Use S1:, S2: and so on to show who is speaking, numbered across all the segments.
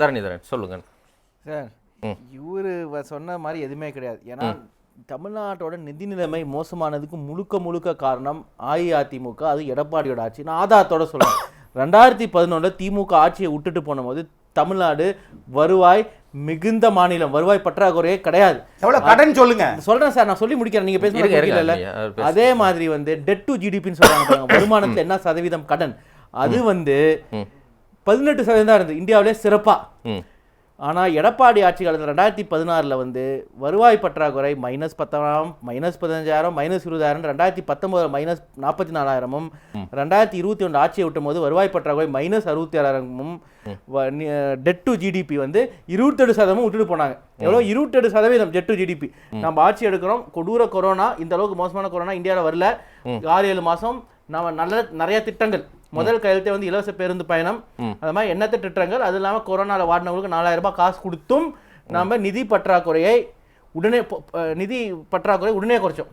S1: தரணிதரன் சொல்லுங்க
S2: சார். இவரு சொன்ன மாதிரி எதுவுமே கிடையாது. ஏன்னா தமிழ்நாட்டோட நிதி நிலைமை மோசமானதுக்கு முழுக்க முழுக்க காரணம் அஇஅதிமுக அது எடப்பாடியோட ஆட்சி. நான் ஆதாரத்தோட சொல்றேன். ரெண்டாயிரத்தி பதினொன்றில் திமுக ஆட்சியை விட்டுட்டு போனபோது தமிழ்நாடு வருவாய் மிகுந்த மாநிலம். வருவாய் பற்றாக்குறையே கிடையாது.
S3: எவ்வளவு கடன் சொல்லுங்க.
S2: சொல்றேன் சார் நான் சொல்லி முடிக்கிறேன். நீங்க
S1: இருங்க,
S2: பேசுறது
S1: இருங்க,
S2: இல்ல
S1: நீங்க, அவர் பேச-
S2: அதே மாதிரி வந்து டெட் டு ஜிடிபின்னு சொல்றாங்க வருமானத்துல என்ன சதவீதம் கடன்? அது வந்து பதினெட்டு சதவீதம் தான் இருந்தது. இந்தியாவிலே சிறப்பா.
S1: ம்.
S2: ஆனா எடப்பாடி ஆட்சி காலத்தில் ரெண்டாயிரத்தி பதினாறுல வந்து வருவாய் பற்றாக்குறை மைனஸ் பத்தாயிரம் மைனஸ் பதினஞ்சாயிரம் மைனஸ் இருபதாயிரம் ரெண்டாயிரத்தி பத்தொன்பதுல மைனஸ் நாற்பத்தி நாலாயிரமும் ரெண்டாயிரத்தி இருபத்தி ஒன்று ஆட்சியை விட்டும் போது வருவாய் பற்றாக்குறை மைனஸ் அறுபத்தி ஏழாயிரமும் டெட் டு ஜிடிபி வந்து இருபத்தெட்டு சதவீதம் விட்டுட்டு போனாங்க. எவ்வளோ இருபத்தெட்டு சதவீதம் டெட் டு ஜிடிபி நம்ம ஆட்சி எடுக்கிறோம். கொடூர கொரோனா இந்த அளவுக்கு மோசமான கொரோனா இந்தியாவில் வரல. ஆறு ஏழு மாசம் நம்ம நல்ல நிறைய திட்டங்கள். முதல் கையெழுத்தே வந்து இலவச பேருந்து பயணம். அது மாதிரி எண்ணற்ற திட்டங்கள். அது இல்லாமல் கொரோனாவில் வாடினவங்களுக்கு நாலாயிரம் ரூபாய் காசு கொடுத்தும் நம்ம நிதி பற்றாக்குறையை உடனே நிதி பற்றாக்குறை உடனே குறைச்சோம்.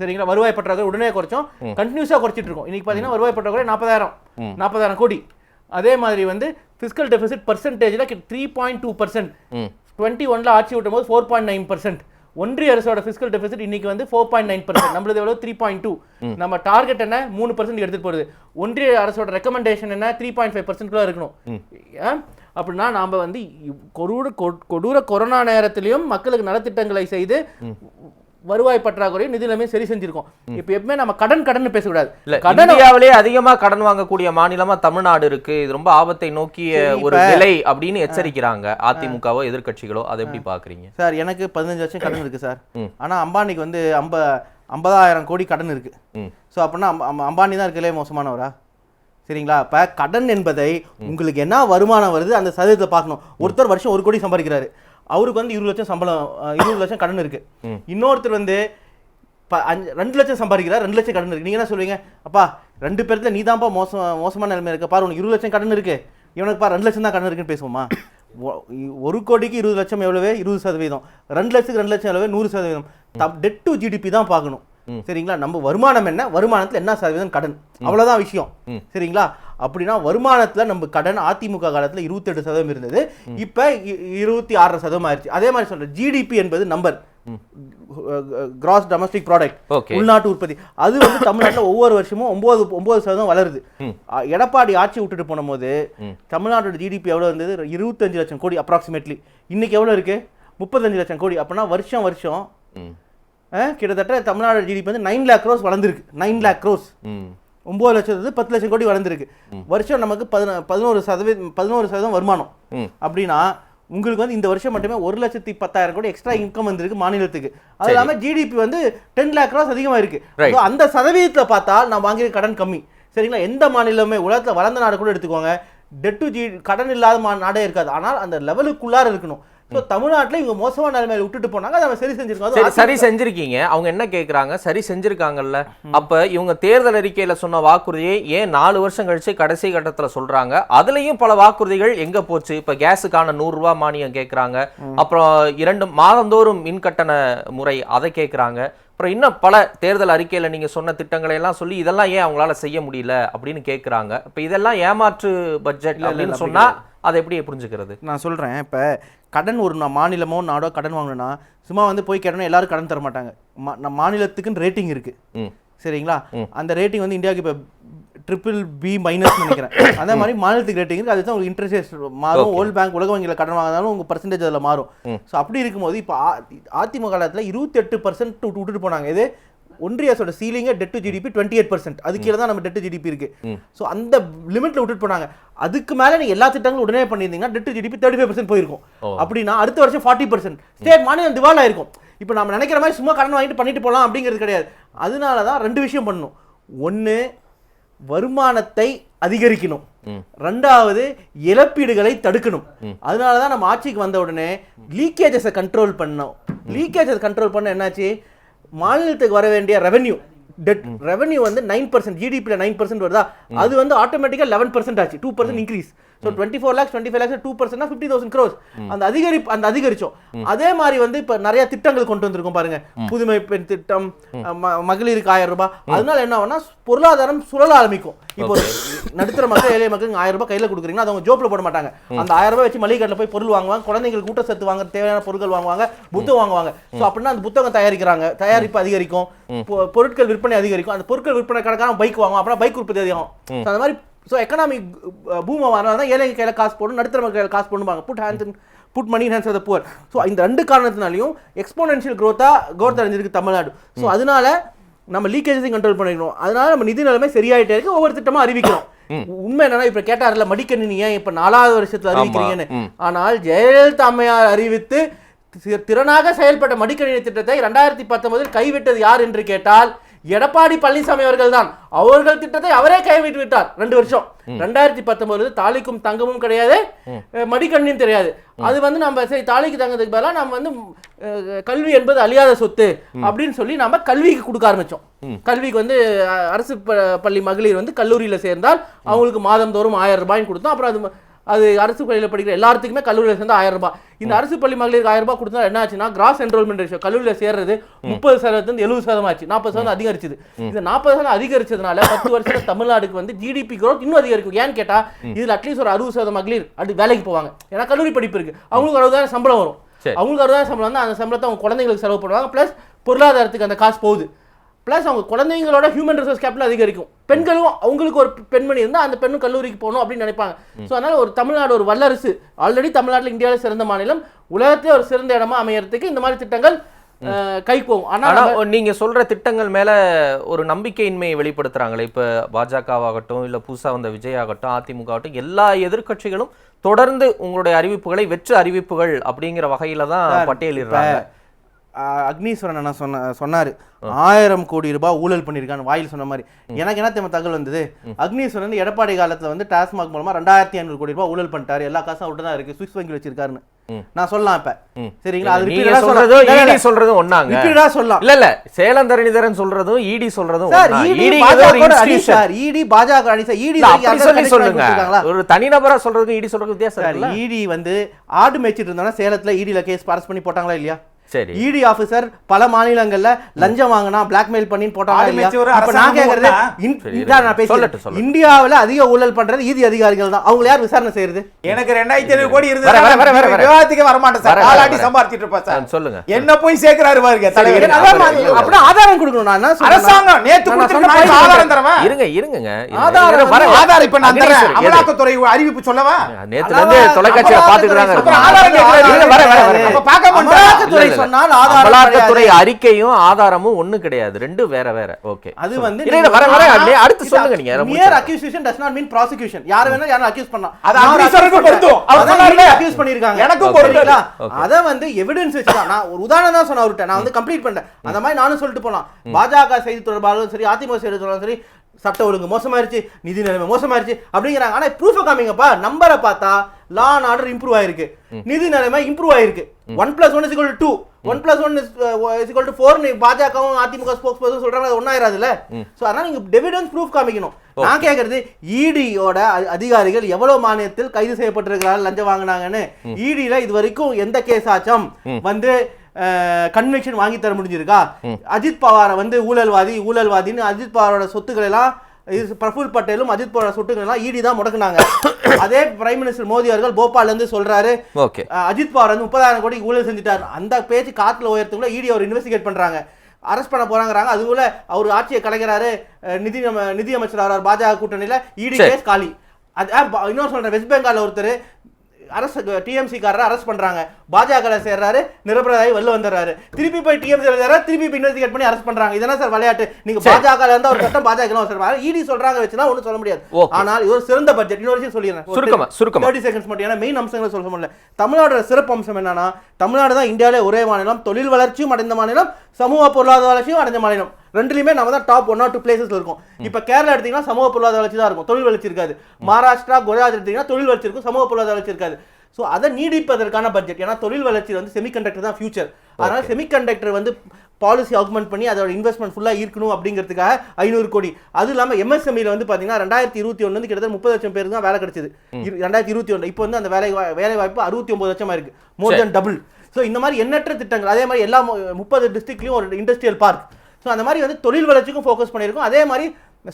S2: சரிங்களா? வருவாய் பற்றாக்குறை உடனே குறைச்சோம். கண்டினியூஸாக குறைச்சிட்டு இருக்கோம். இன்னைக்கு பார்த்தீங்கன்னா வருவாய் பற்றாக்குறை நாற்பதாயிரம் நாற்பதாயிரம் கோடி. அதே மாதிரி வந்து ஃபிஸ்கல் டெபிசிட் பர்சன்டேஜில் three point two percent twenty ஒன்ல ஆட்சி விட்டும் போது ஃபோர் பாயிண்ட் நைன் பர்சன்ட் ஒன்றிய அரசோட ஃபிஸ்கல் டெபிசிட் இன்னைக்கு வந்து ஃபோர் பாயிண்ட் நைன் பர்சன்ட் நம்மளது எவ்வளோ த்ரீ பாயிண்ட் டூ நம்ம டார்கெட் என்ன? மூணு பர்சன்ட் எடுத்துட்டு போகுது ஒன்றிய அரசோட ரெக்கமெண்டேஷன் என்ன? த்ரீ பாயிண்ட் ஃபைவ் பர்சன்ட்குள்ள இருக்கணும்? அப்படின்னா நாம வந்து கொடூர கொடூர கொரோனா நேரத்திலையும் மக்களுக்கு நலத்திட்டங்களை செய்து வருவாய் பற்றாக்குறையும் நிதி நிலைமையும் சரி செஞ்சிருக்கோம். இப்போ எப்பவுமே நம்ம கடன் கடன் பேசக்கூடாது.
S1: இல்ல
S2: கடன்
S1: அதிகமா கடன் வாங்கக்கூடிய மாநிலமா தமிழ்நாடு இருக்கு. இது ரொம்ப ஆபத்தை நோக்கிய ஒரு நிலை அப்படின்னு எச்சரிக்கிறாங்க. அதிமுகவோ எதிர்க்கட்சிகளோ அதை எப்படி பாக்குறீங்க?
S2: சார் எனக்கு பதினஞ்சு லட்சம் கடன் இருக்கு சார். ஆனா அம்பானிக்கு வந்து ஐம்ப ஐம்பதாயிரம் கோடி கடன் இருக்கு. ஸோ அப்படின்னா அம்ப- அம்ப- அம்பானி தான் இருக்கலே மோசமானவரா? சரிங்களா? இப்போ கடன் என்பதை உங்களுக்கு என்ன வருமானம் வருது அந்த சதவீதத்தை பார்க்கணும். ஒருத்தர் வருஷம் ஒரு கோடி சம்பாதிக்கிறாரு. அவருக்கு வந்து இருபது லட்சம் சம்பளம் இருபது லட்சம் கடன் இருக்கு. இன்னொருத்தர் வந்து ரெண்டு லட்சம் சம்பாதிக்கிறார் ரெண்டு லட்சம் கடன் இருக்கு. நீங்க என்ன சொல்லுவீங்க அப்பா ரெண்டு பேர்த்துல நீ தான்ப்பா மோசம் மோசமான நிலைமை இருக்க. பாரு உனக்கு இருபது லட்சம் கடன் இருக்கு. இவனுக்கு பா ரெண்டு லட்சம் தான் கடன் இருக்குன்னு பேசுவோமா? ஒரு கோடிக்கு இருபது லட்சம் எவ்வளவு? இருபது சதவீதம். ரெண்டு லட்சத்துக்கு ரெண்டு லட்சம் எவ்வளவு? நூறு சதவீதம். டெட் டு ஜிடிபி தான் பார்க்கணும். சரிங்களா? நம்ம வருமானம் என்ன? வருமானத்துல என்ன சதவீதம் கடன்? அவ்வளவுதான் விஷயம். சரிங்களா? அப்படின்னா வருமானத்துல நம்ம கடன் அதிமுக காலத்துல இருபத்தெட்டு சதவீதம் இருந்தது. இப்ப இருபத்தி ஆறரை சதவீதம் ஆயிருச்சு. அதே மாதிரி சொல்றேன். ஜிடிபி என்பது நம்பர் கிராஸ் டொமஸ்டிக் ப்ராடக்ட். உள்நாட்டு உற்பத்தி. அது வந்து தமிழ்நாட்டுல ஒவ்வொரு வருஷமும் ஒன்பது ஒன்பது சதவீதம் வளருது. எடப்பாடி ஆட்சி விட்டுட்டு போனபோது தமிழ்நாட்டோட ஜிடிபி எவ்வளவு இருந்தது? இருபத்தஞ்சு லட்சம் கோடி அப்ராக்சிமேட்லி இன்னைக்கு எவ்வளவு இருக்கு? முப்பத்தஞ்சு லட்சம் கோடி. அப்படின்னா வருஷம் வருஷம் கிட்டத்தட்ட தமிழ்நாடு ஜிடிபி வந்து நைன் லேக் க்ரோஸ் வளர்ந்துருக்கு. நைன் லேக் க்ரோஸ்
S1: ம்.
S2: ஒன்பது லட்சத்து பத்து லட்சம் கோடி வளர்ந்துருக்கு. வருஷம் நமக்கு பதின பதினோரு சதவீதம் பதினோரு சதவீதம் வருமானம். அப்படின்னா உங்களுக்கு வந்து இந்த வருஷம் மட்டுமே ஒரு லட்சத்தி பத்தாயிரம் கோடி எக்ஸ்ட்ரா இன்கம் வந்திருக்கு மாநிலத்துக்கு. அது இல்லாம ஜிடிபி வந்து டென் லேக் க்ரோஸ் அதிகமா இருக்கு. அந்த சதவீதத்தை பார்த்தா நான் வாங்கிய கடன் கம்மி. சரிங்களா? எந்த மாநிலமே உலகத்துல வளர்ந்த நாடு கூட எடுத்துக்கோங்க. டெட் டு ஜி கடன் இல்லாத நாடே இருக்காது. ஆனால் அந்த லெவலுக்குள்ளார இருக்கணும். ஸோ தமிழ்நாட்டுல இவங்க மோசமான நிலைமையில விட்டுட்டு போனாங்க. அதை சரி செஞ்சிருக்கோம்
S1: சரி செஞ்சிருக்கீங்க. அவங்க என்ன கேக்குறாங்க? சரி செஞ்சிருக்காங்கல்ல. அப்ப இவங்க தேர்தல் அறிக்கையில சொன்ன வாக்குறுதியை ஏன் நாலு வருஷம் கழிச்சு கடைசி கட்டத்துல சொல்றாங்க? அதுலயும் பல வாக்குறுதிகள் எங்க போச்சு? இப்ப கேஸுக்கான நூறு ரூபாய் மானியம் கேக்குறாங்க. அப்புறம் இரண்டு மாதந்தோறும் மின் கட்டண முறை அதை கேக்குறாங்க. அப்புறம் இன்னும் பல தேர்தல் அறிக்கையில நீங்க சொன்ன திட்டங்களை எல்லாம் சொல்லி இதெல்லாம் ஏன் அவங்களால செய்ய முடியல அப்படின்னு கேக்குறாங்க. இப்ப இதெல்லாம் ஏமாற்று பட்ஜெட் அப்படின்னு
S2: அப்படி
S1: சொன்னா அதை எப்படி புரிஞ்சுக்கிறது?
S2: நான் சொல்கிறேன் இப்போ கடன் ஒரு மாநிலமோ நாடோ கடன் வாங்கணும்னா சும்மா வந்து போய் கேட்டோன்னா எல்லாரும் கடன் தர மாட்டாங்க. மா- நம்ம மாநிலத்துக்குன்னு ரேட்டிங் இருக்கு. சரிங்களா? அந்த ரேட்டிங் வந்து இந்தியாவுக்கு இப்போ ட்ரிபிள் பி மைனஸ் நினைக்கிறேன். அதே மாதிரி மாநிலத்துக்கு ரேட்டிங் இருக்கு. அதுதான் உங்களுக்கு இன்ட்ரெஸ்ட் மாறும். வேர்ல்ட் பேங்க் உலக வங்கியில் கடன் வாங்கினாலும் உங்க பர்சன்டேஜ் அதில் மாறும். ஸோ அப்படி இருக்கும்போது இப்போ அதிமுக காலத்தில் இருபத்தெட்டு பர்சன்ட் விட்டுட்டு போனாங்க. இது ஒன்றிய அரசோட சீலிங்கே debt to GDP twenty eight percent அது கீழே தான் நம்ம டெட் டு ஜிடிபி இருக்கு. ஸோ அந்த லிமிட்ல விட்டுட்டு போனாங்க. அதுக்கு மேல நீங்க எல்லா திட்டங்களும் உடனே பண்ணியிருந்தீங்கன்னா debt to GDP thirty five percent போயிருக்கும் அப்படின்னா அடுத்த வருஷம் ஃபார்ட்டி பர்சன்ட் ஸ்டேட் மாநிலம் திவால் ஆயிருக்கும் இப்போ நம்ம நினைக்கிற மாதிரி சும்மா கடன் வாங்கிட்டு பண்ணிட்டு போகலாம் அப்படிங்கிறது கிடையாது. அதனால தான் ரெண்டு விஷயம் பண்ணணும். ஒன்று வருமானத்தை அதிகரிக்கணும். ரெண்டாவது இழப்பீடுகளை தடுக்கணும். அதனால தான் நம்ம ஆட்சிக்கு வந்த உடனே லீக்கேஜஸை கண்ட்ரோல் பண்ணோம். லீக்கேஜஸ் கண்ட்ரோல் பண்ண என்னாச்சு? மாநிலத்துக்கு வர வேண்டிய ரெவென்யூ டெட் ரெவென்யூ வந்து நைன் பர்சன்ட் ஜிடிபியில் நைன் பர்சன்ட் வருதா? அது வந்து ஆட்டோமேட்டிக்காக லெவன் பர்சன்ட் ஆச்சு. Two percent increase so twenty four lakhs twenty five lakhs two percent fifty thousand crores அந்த அதிகரிப்பு அந்த அதிகரிச்சோம். அதே மாதிரி வந்து இப்ப நிறைய திட்டங்கள் கொண்டு வந்திருக்கோம் பாருங்க. புதுமை பெண் திட்டம் மகளிருக்கு ஆயிரம் ரூபாய். அதனால என்ன ஆகும்னா பொருளாதாரம் சுழல ஆரம்பிக்கும். இப்போ நடுத்தர மக்கள் ஏழை மக்களுக்கு ஆயிரம் ரூபாய் கையில கொடுக்குறீங்கன்னா அதை அவங்க ஜோப்ல போட மாட்டாங்க. அந்த ஆயிரம் ரூபாய் வச்சு மளிகை கடையில் போய் பொருள் வாங்குவாங்க. குழந்தைங்களுக்கு ஊட்டச்சத்து வாங்க தேவையான பொருட்கள் வாங்குவாங்க புத்தகம் வாங்குவாங்க. ஸோ அப்படின்னா அந்த புத்தகம் தயாரிக்கிறாங்க. தயாரிப்பு அதிகரிக்கும். பொருட்கள் விற்பனை அதிகரிக்கும். அந்த பொருட்கள் விற்பனை கணக்கான பைக் வாங்குவோம். அப்புறம் பைக் உற்பத்தி அதிகம். அந்த மாதிரி ஸோ எக்கனாமிக் பூம வரனால தான் ஏழை கையில காசு போடணும் நடுத்தர கையில காசு போடுவாங்க put hands put money hands of the poor so இந்த ரெண்டு காரணத்தினாலையும் எக்ஸ்போனென்ஷியல் growth-ஆ growth அடைஞ்சிருக்கு தமிழ்நாடு. ஸோ அதனால நம்ம லீக்கேஜஸையும் கண்ட்ரோல் பண்ணிக்கணும். அதனால நம்ம நிதி நிலைமை சரியாயிட்டே இருக்கு. ஒவ்வொரு திட்டமா அறிவிக்கிறோம். உண்மை என்னன்னா இப்ப கேட்டார்ல மடிக்கணினி ஏன் இப்ப நாலாவது வருஷத்துல அறிவிக்கிறீங்கன்னு. ஆனால் ஜெயலலிதா அம்மையார் அறிவித்து திறனாக செயல்பட்ட மடிக்கணினி திட்டத்தை ரெண்டாயிரத்தி பத்தொன்பதில் கைவிட்டது யார் என்று கேட்டால் எடப்பாடி பழனிசாமி அவர்கள் தான் அவர்கள் திட்டத்தை அவரே கைவிட்டு விட்டார். ரெண்டு வருஷம். ரெண்டாயிரத்தி பத்தொன்பது தாலிக்கும் தங்கமும் கிடையாது. அஹ், மடிக்கணினியும் தெரியாது. அது வந்து நம்ம சரி தாலிக்கு தங்கத்துக்கு பதிலாக நம்ம வந்து கல்வி என்பது அழியாத சொத்து அப்படின்னு சொல்லி நம்ம கல்விக்கு கொடுக்க ஆரம்பிச்சோம். கல்விக்கு வந்து அரசு பள்ளி மகளிர் வந்து கல்லூரியில சேர்ந்தால் அவங்களுக்கு மாதந்தோறும் ஆயிரம் ரூபாய்ன்னு கொடுத்தோம். அப்புறம் அது அது அரசு பள்ளியில் படிக்கிற எல்லாத்துக்குமே கல்லூரியில் சேர்ந்து ஆயிரம் ரூபாய். இந்த அரசு பள்ளி மகளிருக்கு ஆயிரம் ரூபாய் கொடுத்தா என்ன ஆச்சுன்னா கிராஸ் என்ரோல்மெண்ட் ரேஷியோ கல்லூரியில் சேர்றது முப்பது சதவீதம் எழுபது சதவீதம் ஆச்சு. நாற்பது சதவீதம் அதிகரிச்சது. இந்த நாற்பது சதவீதம் அதிகரிச்சதுனால பத்து வருஷத்துல தமிழ்நாடுக்கு வந்து ஜிடிபி growth இன்னும் அதிகரிக்கும். ஏன்னு கேட்டா இதுல அட்லீஸ்ட் ஒரு அறுபது சதவீதம் மகளிர் அப்படி வேலைக்கு போவாங்க. ஏன்னா கல்லூரி படிப்பு இருக்கு. அவங்களுக்கு அறுபதாயிரம் சம்பளம் வரும். அவங்களுக்கு அறுபதாயிரம் சம்பளம் வந்து அந்த சம்பளத்தை அவங்க குழந்தைங்களுக்கு செலவு பண்ணுவாங்க. ப்ளஸ் பொருளாதாரத்துக்கு அந்த காசு போகுது. ப்ளஸ் அவங்க குழந்தைங்களோட ஹியூமன் ரிசோர்ஸ் கேபிட்டல் அதிகரிக்கும். பெண்களும் அவங்களுக்கு ஒரு பெண்மணி இருந்தால் அந்த பெண்ணும் கல்லூரிக்கு போகணும் அப்படின்னு நினைப்பாங்க. ஸோ அதனால ஒரு தமிழ்நாடு ஒரு வல்லரசு. ஆல்ரெடி தமிழ்நாட்டில் இந்தியாவில் சிறந்த மாநிலம். உலகத்திலே ஒரு சிறந்த இடமா அமையறதுக்கு இந்த மாதிரி திட்டங்கள் கைக்கு போகும்
S1: ஆனா
S2: ஆனால்
S1: நீங்க சொல்ற திட்டங்கள் மேல ஒரு நம்பிக்கையின்மையை வெளிப்படுத்துறாங்களே. இப்ப பாஜகவாகட்டும் இல்ல புதுசா வந்த விஜய் ஆகட்டும் அதிமுக ஆகட்டும் எல்லா எதிர்க்கட்சிகளும் தொடர்ந்து உங்களுடைய அறிவிப்புகளை வெற்று அறிவிப்புகள் அப்படிங்கிற வகையில தான் பட்டியலிடுறாங்க.
S2: அக்னீஸ்வரன் அண்ணா சொன்ன சொன்னாரு. ஆயிரம் கோடி ரூபாய் ஊழல் பண்ணியிருக்கான்னு வாயில் சொன்ன மாதிரி. எனக்கு என்ன தெரியுமா தகவல் வந்தது? அக்னீஸ்வரன் எடப்பாடி காலத்துல வந்து டாஸ்மாக் மூலமா ரெண்டாயிரத்தி ஐநூறு கோடி ரூபாய் ஊழல் பண்ணிட்டாரு. எல்லா காசும் அவர்கிட்ட தான் இருக்கு. சுவிஸ் வங்கி வச்சிருக்காருன்னு. நான் சொல்லலாம் இப்ப. சரிங்களா? அது repeated-ஆ
S1: சொல்றதும்.
S2: இல்ல,
S1: இடி
S2: இல்ல.
S1: சொல்றதும் ஒண்ணாங்க
S2: repeated-ஆ சொல்லலாம்.
S1: இல்ல இல்ல. சேலம் தரணிதரன் சொல்றதும் இடி சொல்றதும்
S2: சார்
S1: ஈடிங்கிறது ஒரு
S2: பாஜக. சார். இடி பாஜக அணி சார்.
S1: இல்ல, அப்படி சொல்லி சொல்லுங்க. ஒரு தனிநபரா சொல்றதுக்கும் இடி சொல்றதுக்கும் வித்தியாசம்
S2: சார்
S1: இருக்குல்ல?
S2: இடி வந்து ஆடு மேய்ச்சிட்டு இருந்தாங்கன்னா சேலத்துல இடில கேஸ் பாரஸ் பண்ணி போட்டாங்களா இல்லையா?
S1: சரி.
S2: இடி ஆபீசர் பல மாநிலங்கள்ல லஞ்சம் வாங்கினா பிளாக்மெயில் பண்ணி
S1: சொல்லட்டும்.
S2: இந்தியாவுல அதிக ஊழல் பண்றது ஈதி அதிகாரிகள் தான். அவங்க யார் விசாரணை செய்யறது?
S3: எனக்கு ரெண்டாயிரத்தி ஐநூறு கோடி
S1: வர, வர, வர, வர, வர.
S3: விவாதத்துக்கு வரமாட்டேன் சார்.
S1: வர.
S3: சம்பாதிச்சிட்டு இருப்பா சார்.
S1: சொல்லுங்க.
S3: என்ன போய் சேர்க்கிறாரு பாருங்க
S2: அப்படின்னா ஆதாரம் கொடுக்கணும். நான்
S3: அரசாங்கம் நேத்து ஆதாரம் தரவன்
S1: இருங்க இருங்கங்க. இருங்க.
S2: ஆதாரம்
S3: ஆதாரம் இப்ப நான் தரேன்? அமலாக்கத்துறை அறிவிப்பு சொல்லவா?
S1: நேத்துல இருந்து தொலைக்காட்சியில இருக்கோம்.
S3: ஆதாரம்
S1: வர, வர,
S3: பார்க்க மாட்டேன்.
S2: அமலாக்கத்துறை. சொன்னால்.
S1: அறிக்கையும் ஆதாரமும் ஒண்ணு கிடையாது. ரெண்டும் வேற வேற. ஓகே
S2: அது வந்து
S1: வர வர அடுத்து சொல்லுங்க நீங்க.
S2: Mere. Accusation does not mean prosecution யார் வேணா யாரும் அக்யூஸ் பண்ணலாம்.
S3: அது
S2: accuse
S3: பொருந்தும். அவர்
S2: accuse பண்ணிருக்காங்க
S3: எனக்கும்?
S1: Okay.
S2: அத வந்து எவிடன்ஸ் வச்சு தான். நான் ஒரு உதாரணம் தான் சொன்ன அவர்கிட்ட. நான் வந்து கம்ப்ளீட் பண்ணேன் அந்த மாதிரி நானும் சொல்லிட்டு போலாம். பாஜக செய்தி தொடர்பாளரும் சரி அதிமுக செய்தி தொடர்பாளரும் சரி சட்ட ஒழுங்கு மோசமாயிருச்சு நிதி நிலைமை மோசமாயிருச்சு அப்படிங்கிறாங்க. ஆனா ப்ரூஃப் காமிங்கப்பா. நம்பரை பார்த்தா லா அண்ட் ஆர்டர் இம்ப்ரூவ் ஆயிருக்கு. நிதி நிலைமை இம்ப்ரூவ் ஆயிருக்கு. One plus one is two one plus one is two four பாஜகவும் அதிமுக ஸ்போக்ஸ் பர்சன் சொல்றாங்க அது ஒன்னாயிராதுல்ல சோ அதனால நீங்க டெவிடன்ஸ் ப்ரூஃப் காமிக்கணும். நான் கேக்குறது இடியோட அதிகாரிகள் எவ்வளவு மானியத்தில் கைது செய்யப்பட்டிருக்கிறார்கள் லஞ்சம் வாங்கினாங்கன்னு. இடியில இது வரைக்கும் எந்த கேஸ் ஆச்சும் வந்து கன்வெக்ஷன் வாங்கி தர முடிஞ்சிருக்கா? அஜித் பவாரை வந்து ஊழல்வாதி ஊழல்வாதின்னு அஜித் பவாரோட சொத்துக்களை எல்லாம் இது பிரஃபுல் பட்டேலும் அஜித் பவாரோட சொத்துக்களை எல்லாம் இடி தான் முடக்குனாங்க. அதே பிரைம் மினிஸ்டர் மோடி அவர்கள் போபால்ல இருந்து சொல்றாரு அஜித் பவார் வந்து முப்பதாயிரம் கோடி ஊழல் செஞ்சுட்டார். அந்த பேச்சு காத்துல உயர்த்துக்குள்ள இடி அவர் இன்வெஸ்டிகேட் பண்றாங்க. அரெஸ்ட் பண்ண போறாங்கறாங்க. அதுக்குள்ள அவர் ஆட்சியை கலைக்கிறாரு நிதி நம்ம நிதி அமைச்சர் ஆகிறார் பாஜக கூட்டணியில
S1: சரி.
S2: கேஸ் காலி. அது இன்னொரு சொல்றேன். வெஸ்ட் பெங்கால்ல ஒருத்தர் அரசு டிஎம்சி காரரை அரெஸ்ட் பண்றாங்க. பாஜக சேர்றாரு நிரபராதி வெளில வந்துடுறாரு. திருப்பி போய் டிஎம்சி சேர்றாரு திருப்பி இன்வெஸ்டிகேட் பண்ணி அரெஸ்ட் பண்றாங்க. இதெல்லாம் சார் விளையாட்டு? நீங்க
S1: சரி.
S2: பாஜக இருந்தா ஒரு சட்டம் பாஜக சட்டம். இடி சொல்றாங்க வச்சுனா ஒண்ணும் சொல்ல முடியாது. ஆனால் இது ஒரு சிறந்த பட்ஜெட் இன்னொரு விஷயம் சொல்லிடுறேன்.
S1: சுருக்கமா, சுருக்கமா.
S2: தேர்ட்டி செகண்ட்ஸ் மட்டும். ஏன்னா மெயின் அம்சங்களை சொல்ல முடியல. தமிழ்நாடோட சிறப்பு அம்சம் என்னன்னா தமிழ்நாடு தான் இந்தியாவிலே ஒரே மாநிலம். தொழில் வளர்ச்சியும் அடைந்த மாநிலம். சமூக பொருளாதார வளர்ச்சியும் அடைஞ்ச மாநிலம். ரெண்டுலயுமே நம்ம தான் டாப் ஒன் ஆர் டூ பிளேசஸ்ல இருக்கும். இப்ப கேரளா எடுத்தீங்கன்னா சமூக பொருளாதார வளர்ச்சி தான் இருக்கும். தொழில் வளர்ச்சி இருக்காது. மகாராஷ்டிரா குஜராத் எடுத்தீங்கன்னா தொழில் வளர்ச்சி இருக்கும் சமூக பொருளாதார வளர்ச்சி இருக்காது. ஸோ அதை நீடிப்பதற்கான பட்ஜெட் ஏன்னா தொழில் வளர்ச்சி வந்து செமிகண்டக்டர் தான் ஃபியூச்சர் அதனால செமிகண்டக்டர் வந்து பாலிசி ஆகுமெண்ட் பண்ணி அதோட இன்வெஸ்ட்மெண்ட் ஃபுல்லாக இருக்கணும் அப்படிங்கிறதுக்காக ஐநூறு கோடி. அது இல்லாமல் எம்எஸ்எம்இல வந்து பார்த்தீங்கன்னா ரெண்டாயிரத்தி இருபத்தி ஒன்று கிட்டத்தட்ட முப்பது லட்சம் பேருக்கு தான் வேலை கிடைச்சது. ரெண்டாயிரத்தி இருபத்தி ஒன்று இப்போ வந்து அந்த வேலை வேலை வாய்ப்பு அறுபத்தி ஒன்பது லட்சமா இருக்கு. மோர் தென் டபுள் ஸோ இந்த மாதிரி எண்ணற்ற திட்டங்கள் அதே மாதிரி எல்லா முப்பது டிஸ்ட்ரிக்ட்லையும் ஒரு இண்டஸ்ட்ரியல் பார்க் ஸோ அந்த மாதிரி வந்து தொழில் வளர்ச்சிக்கும் ஃபோக்கஸ் பண்ணியிருக்கோம். அதே மாதிரி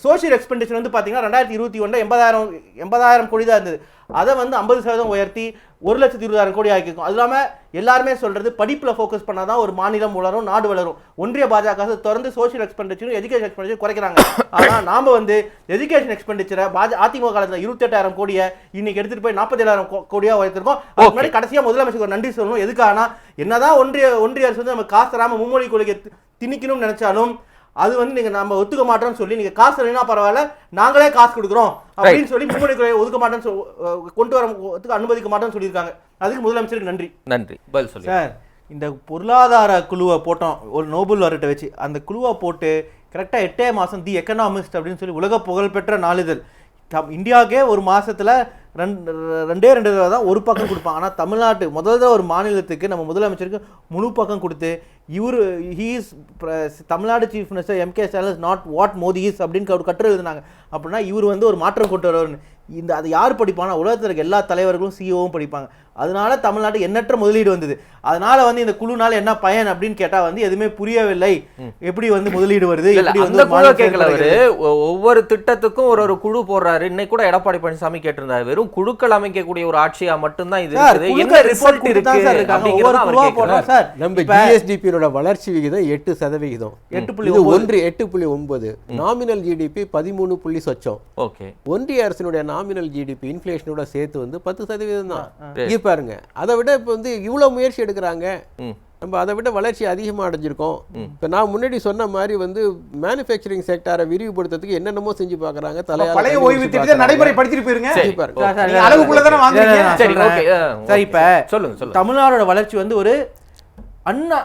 S2: சோஷியல் எக்ஸ்பெண்டிச்சர் வந்து பார்த்தீங்கன்னா ரெண்டாயிரத்தி இருபத்தி ஒன்று எண்பதாயிரம் எண்பதாயிரம் கோடி தான் இருந்தது. அதை வந்து ஐம்பது சதவீதம் உயர்த்தி ஒரு லட்சத்தி இருபதாயிரம் கோடி ஆக்கியிருக்கோம். அது இல்லாமல் எல்லாருமே சொல்றது படிப்பில் ஃபோக்கஸ் பண்ணால் தான் ஒரு மாநிலம் வளரும் நாடு வளரும். ஒன்றிய பாஜக தொடர்ந்து சோஷியல் எக்ஸ்பெண்டிச்சரும் எஜுகேஷன் எக்ஸ்பெண்டிச்சர் குறைக்கிறாங்க. ஆனால் நாம வந்து எஜுகேஷன் எக்ஸ்பெண்டிச்சரை பாஜ அதிமுக காலத்தில் இருபத்தெட்டாயிரம் கோடியை இன்னைக்கு எடுத்துட்டு போய் நாற்பத்தேழாயிரம் கோடியா உயர்த்திருக்கோம். அதுக்கு முன்னாடி கடைசியா முதலமைச்சருக்கு நன்றி சொல்லணும். எதுக்கானா என்னதான் ஒன்றிய ஒன்றிய அரசு வந்து நம்ம காசு தராம மும்மொழி கொள்கை திணிக்கணும்னு நினைச்சாலும் அது வந்து நீங்க நம்ம ஒத்துக்க மாட்டோம்னு சொல்லி நீங்க காசு இல்லைன்னா பரவாயில்ல நாங்களே காசு கொடுக்குறோம் அப்படின்னு சொல்லி மும்மொழி கொள்கை ஒதுக்க மாட்டோம்னு கொண்டு வர ஒத்துக்க அனுமதிக்க மாட்டோம்னு சொல்லியிருக்காங்க. அதுக்கு முதலமைச்சருக்கு நன்றி.
S1: நன்றி. பதில் சொல்லி
S2: சார் இந்த பொருளாதார குழுவை போட்டோம் ஒரு நோபல் வரட்டை வச்சு அந்த குழுவை போட்டு கரெக்டாக எட்டே மாதம் தி எக்கனாமிஸ்ட் அப்படின்னு சொல்லி உலக புகழ்பெற்ற நாளிதழ். தம் இந்தியாவுக்கே ஒரு மாசத்துல ரெண்டு ரெண்டே ரெண்டு தான் ஒரு பக்கம் கொடுப்பாங்க ஆனால் தமிழ்நாட்டு முதல்ல ஒரு மாநிலத்துக்கு நம்ம முதலமைச்சருக்கு முழு பக்கம் கொடுத்து இவர் he's Tamil Nadu chief minister M K Stalin not what Modi is அப்படின்னு ஒரு கட்டுரை எழுதினாங்க. அப்படின்னா இவர் வந்து ஒரு மாற்றம் கொண்டு வருவார்னு இந்த அது யார் படிப்பானா உலகத்தில் இருக்க எல்லா தலைவர்களும் சிஓவும் படிப்பாங்க. அதனால தமிழ்நாட்டு எண்ணற்ற முதலீடு வந்தது. அதனால வந்து இந்த குழுனால என்ன பயன் அப்படின்னு கேட்டா வந்து எதுவுமே புரியவில்லை. எப்படி வந்து முதலீடு வருது? எப்படி வந்து
S1: கேட்கல ஒவ்வொரு திட்டத்துக்கும் ஒரு ஒரு குழு போடுறாரு. இன்னைக்கு கூட எடப்பாடி பழனிசாமி கேட்டிருந்தாரு. வெறும் குழுக்கள் அமைக்கக்கூடிய ஒரு ஆட்சியா மட்டும்தான் இது என்ன ரிசல்ட் இருக்கு
S4: ஜிஎஸ்டிபியோட வளர்ச்சி விகிதம் எட்டு சதவிகிதம்.
S2: எட்டு புள்ளி.
S4: ஒன்று எட்டு புள்ளி ஒன்பது நாமினல் ஜிடிபி பதிமூணு புள்ளி சொச்சம்.
S1: ஓகே.
S4: ஒன்றிய அரசினுடைய நாமினல் ஜிடிபி இன்ஃப்ளேஷனோட சேர்த்து வந்து பத்து சதவீதம் தான். இங்க பாருங்க. அதை விட இப்போ வந்து இவ்வளவு முயற்சி எடுக்கிறாங்க. நம்ம அதை விட வளர்ச்சி அதிகமா அடைஞ்சிருக்கோம். இப்போ நான் முன்னாடி சொன்ன மாதிரி வந்து மேனுஃபேக்சரிங் செக்டாரை விரிவுபடுத்துறதுக்கு என்னென்னமோ செஞ்சு பார்க்கறாங்க. தலையால
S3: பழைய ஓய்வு திட்டத்தை. நடைமுறைப்படுத்திட்டு போயிருங்க. அளவுக்குள்ள தானே
S1: சரி.
S2: சொல்றேன்.
S1: ஓகே.
S2: சரி இப்ப
S1: சொல்லுங்க சொல்லுங்க.
S2: தமிழ்நாடோட வளர்ச்சி வந்து ஒரு அன்ன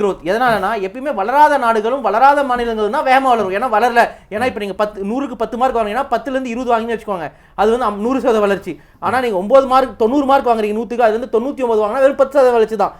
S2: க்ரோத் எதனாலனா எப்பயுமே வளராத நாடுகளும் வளராத மாநிலங்களும் தான் வேகமாக வளரும். ஏன்னா வளரல. ஏன்னா இப்போ நீங்கள் பத்து நூறுக்கு பத்து மார்க் வாங்கினீங்கன்னா பத்துலேருந்து இருபது வாங்கினு வச்சுக்கோங்க. அது வந்து நூறு சதவீத வளர்ச்சி. ஆனா நீங்க ஒன்பது மார்க் தொண்ணூறு மார்க் வாங்குறீங்க நூத்துக்கு அது வந்து தொண்ணூத்தி ஒன்பது வாங்கினா வெறும் பத்து சதவீத வளர்ச்சி தான்.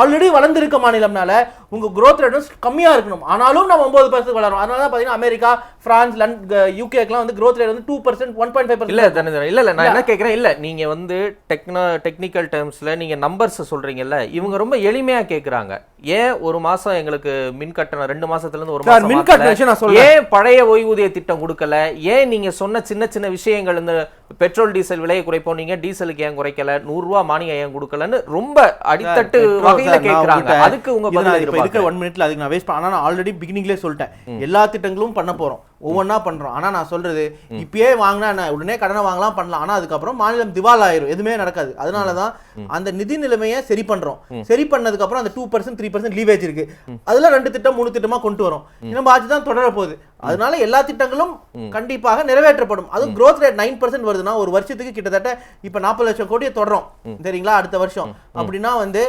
S2: ஆல்ரெடி வளர்ந்திருக்க மாநிலம்னால உங்க growth rate வந்து கம்மியா இருக்கணும். ஆனாலும் நம்ம ஒன்பது பர்சன்ட் வளரும் அதனால தான் பாத்தீங்கன்னா அமெரிக்கா பிரான்ஸ் லண்ட் யூகேக்கெல்லாம் வந்து growth rate வந்து two percent one point five
S1: இல்ல தனஞ்சன் இல்ல இல்ல நான் என்ன கேக்குறேன் இல்ல நீங்க வந்து டெக்னோ டெக்னிக்கல் டேர்ம்ஸ்ல நீங்க நம்பர்ஸ் சொல்றீங்கல்ல இவங்க ரொம்ப எளிமையா கேக்குறாங்க. ஏன் ஒரு மாசம் எங்களுக்கு மின் கட்டணம் ரெண்டு மாசத்துல இருந்து ஒரு மாசம்
S2: மின்
S1: மாத்தல?
S2: கட்டண விஷயம் நான் சொல்றேன்.
S1: ஏன் பழைய ஓய்வூதிய திட்டம் கொடுக்கல ஏன் நீங்க சொன்ன சின்ன சின்ன விஷயங்கள் இந்த பெட்ரோல் டீசல் விலையை குறைப்போம் நீங்க டீசலுக்கு ஏன் குறைக்கல நூறு ரூபாய் மானியம் ஏன் கொடுக்கலன்னு ரொம்ப அடித்தட்டு வகையில கேக்குறாங்க அதுக்கு உங்க பதில்
S2: இருக்கிற. ஒன் மினிட்ல அதுக்கு நான் வேஸ்ட் ஆனா நான் ஆல்ரெடி பிகினிங்லேயே சொல்லிட்டேன் எல்லா திட்டங்களும் பண்ண போறோம் ஒவ்வொன்றா பண்றோம். ஆனா நான் சொல்றது இப்பயே வாங்கினா என்ன? உடனே கடனை வாங்கலாம் பண்ணலாம். ஆனா அதுக்கப்புறம் மாநிலம் திவால் ஆயிரும் எதுவுமே நடக்காது. அதனால தான் அந்த நிதி நிலைமையை சரி பண்றோம். சரி பண்ணதுக்கு அப்புறம் அந்த two percent three percent leverage இருக்கு. அதுல ரெண்டு திட்டம் மூணு திட்டமா கொண்டு வரோம். இன்னும் ஆட்சி தான் தொடர போகுது. அதனால எல்லா திட்டங்களும் கண்டிப்பாக நிறைவேற்றப்படும். அதுவும் growth ரேட் நைன் பர்சன்ட் வருதுன்னா ஒரு வருஷத்துக்கு கிட்டத்தட்ட இப்ப நாற்பது லட்சம் கோடியை தொடரும் சரிங்களா? அடுத்த வருஷம். அப்படின்னா வந்து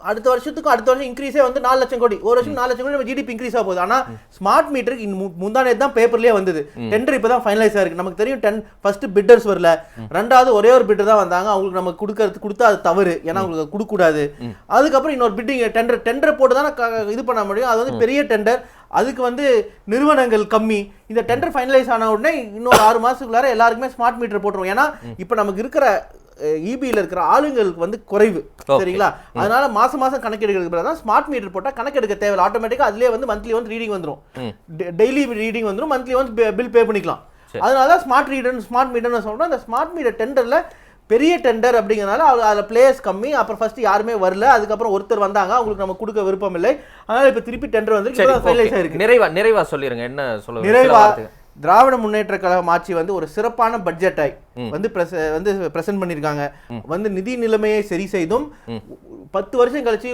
S2: அடுத்த வருஷத்துக்கு அடுத்த வருஷம் இன்க்ரீஸே வந்து நாலு லட்சம் கோடி. ஒரு வருஷம் நாலு லட்சம் கோடி நம்ம ஜிடிபி இன்க்ரீஸ் ஆக போகுது. ஆனா ஸ்மார்ட் மீட்டருக்கு முந்தானே தான் பேப்பர்லயே வந்தது. டெண்டர் இப்போ தான் ஃபைனலைஸ் ஆயிருக்கு நமக்கு தெரியும் டென் ஃபர்ஸ்ட் பிட்டர்ஸ் வரல. ரெண்டாவது ஒரே ஒரு பிட்டர் தான் வந்தாங்க. அவங்களுக்கு நம்ம கொடுக்கறது கொடுத்தா அது தவறு. ஏன்னா அவங்களுக்கு கொடுக்க கூடாது அதுக்கப்புறம் இன்னொரு பிட்டிங் டெண்டர் டெண்டர் போட்டு தானே இது பண்ண முடியும். அது வந்து பெரிய டெண்டர் அதுக்கு வந்து நிறுவனங்கள் கம்மி. இந்த டெண்டர் ஃபைனலைஸ் ஆன உடனே இன்னொரு ஆறு மாசத்துக்குள்ளார எல்லாருக்குமே ஸ்மார்ட் மீட்டர் போட்டுருவோம். ஏன்னா இப்போ நமக்கு இருக்கிற இபியில் இருக்கிற ஆளுங்களுக்கு வந்து குறைவு. சரிங்களா? அதனால மாசம் மாசம் கணக்கெடுக்கிறது தான் ஸ்மார்ட் மீட்டர் போட்டா கணக்கெடுக்க தேவையில்ல. ஆட்டோமேட்டிக்கா அதுலயே வந்து மந்த்லி வந்து ரீடிங் வந்துரும். டெய்லி ரீடிங் வந்துரும். மந்த்லி வந்து பில் பே பண்ணிக்கலாம். அதனால தான் ஸ்மார்ட் ரீடர் ஸ்மார்ட் மீட்டர்னு சொல்றோம். அந்த ஸ்மார்ட் மீட்டர் டெண்டர்ல பெரிய டெண்டர் அப்படிங்கறனால அதில் பிளேயர்ஸ் கம்மி. அப்புறம் ஃபர்ஸ்ட் யாருமே வரல. அதுக்கப்புறம் ஒருத்தர் வந்தாங்க. அவங்களுக்கு நம்ம கொடுக்க விருப்பம் இல்லை. அதனால இப்போ திருப்பி டெண்டர் வந்து
S1: நிறைவா நிறைவா சொல்லிருங்க. என்ன சொல்லுங்க
S2: நிறைவா திராவிட முன்னேற்ற கழகம் ஆட்சி வந்து ஒரு சிறப்பான பட்ஜெட்டை வந்து வந்து பிரசன்ட் பண்ணியிருக்காங்க. வந்து நிதி நிலைமையை சரி செய்தும் பத்து வருஷம் கழிச்சு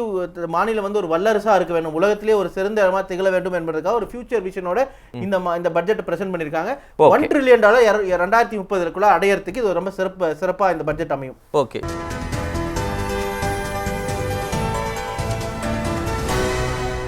S2: மாநிலம் வந்து ஒரு வல்லரசா இருக்க வேண்டும். உலகத்திலே ஒரு சிறந்த இடமா திகழ வேண்டும் என்பதற்காக ஒரு ஃபியூச்சர் விஷனோட இந்த இந்த பட்ஜெட்டை பிரசன்ட் பண்ணியிருக்காங்க. ஒன் ட்ரில்லியன் டாலர் ரெண்டாயிரத்தி முப்பதுக்குள்ள அடையறதுக்கு இது ரொம்ப சிறப்பு சிறப்பா இந்த பட்ஜெட் அமையும்.
S1: ஓகே.